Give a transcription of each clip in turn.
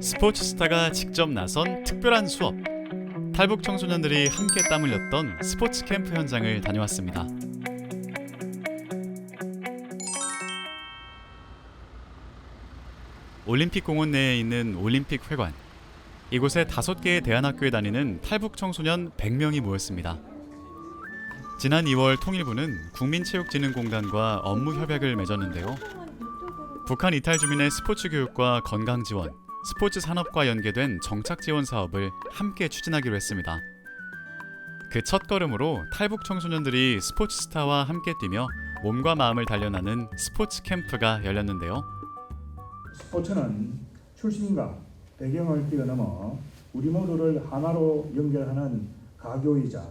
스포츠 스타가 직접 나선 특별한 수업. 탈북 청소년들이 함께 땀 흘렸던 스포츠 캠프 현장을 다녀왔습니다. 올림픽 공원 내에 있는 올림픽 회관. 이곳에 다섯 개의 대안학교에 다니는 탈북 청소년 100명이 모였습니다. 지난 2월 통일부는 국민체육진흥공단과 업무 협약을 맺었는데요. 북한 이탈 주민의 스포츠 교육과 건강 지원, 스포츠 산업과 연계된 정착 지원 사업을 함께 추진하기로 했습니다. 그 첫걸음으로 탈북 청소년들이 스포츠 스타와 함께 뛰며 몸과 마음을 단련하는 스포츠 캠프가 열렸는데요. 스포츠는 출신과 배경을 뛰어넘어 우리 모두를 하나로 연결하는 가교이자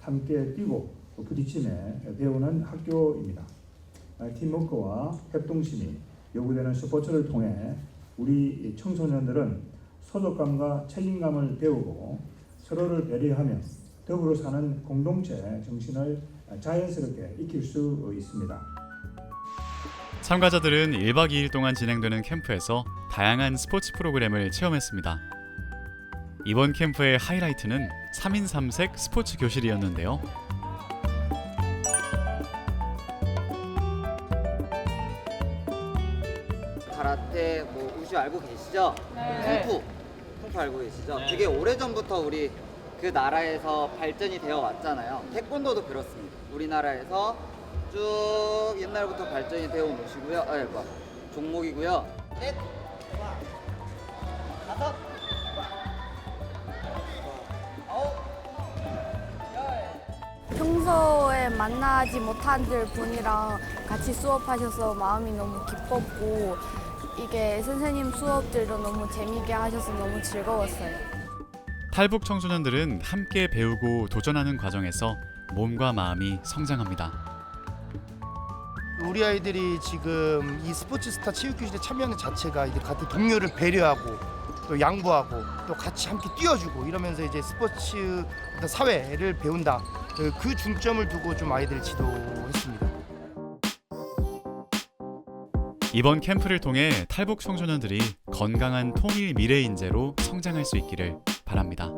함께 뛰고 부딪힘에 배우는 학교입니다. 팀워크와 협동심이 요구되는 스포츠를 통해 우리 청소년들은 소속감과 책임감을 배우고 서로를 배려하며 더불어 사는 공동체 정신을 자연스럽게 익힐 수 있습니다. 참가자들은 1박 2일 동안 진행되는 캠프에서 다양한 스포츠 프로그램을 체험했습니다. 이번 캠프의 하이라이트는 3인 3색 스포츠 교실이었는데요. 가라테, 뭐 우슈 알고 계시죠? 쿵푸, 쿵푸 알고 계시죠? 되게 오래 전부터 우리 그 나라에서 발전이 되어 왔잖아요. 태권도도 그렇습니다. 우리나라에서 쭉 옛날부터 발전이 되어 온 옷이고요. 아, 뭐, 종목이고요. 넷, 다섯, 아홉, 평소에 만나지 못한 분이랑 같이 수업하셔서 마음이 너무 기뻤고 이게 선생님 수업들도 너무 재미있게 하셔서 너무 즐거웠어요. 탈북 청소년들은 함께 배우고 도전하는 과정에서 몸과 마음이 성장합니다. 우리 아이들이 지금 이 스포츠 스타 체육 교실에 참여하는 자체가 이제 같은 동료를 배려하고 또 양보하고 또 같이 함께 뛰어주고 이러면서 이제 스포츠 사회를 배운다 그- 그 중점을 두고 좀 아이들을 지도했습니다. 이번 캠프를 통해 탈북 청소년들이 건강한 통일 미래 인재로 성장할 수 있기를 바랍니다.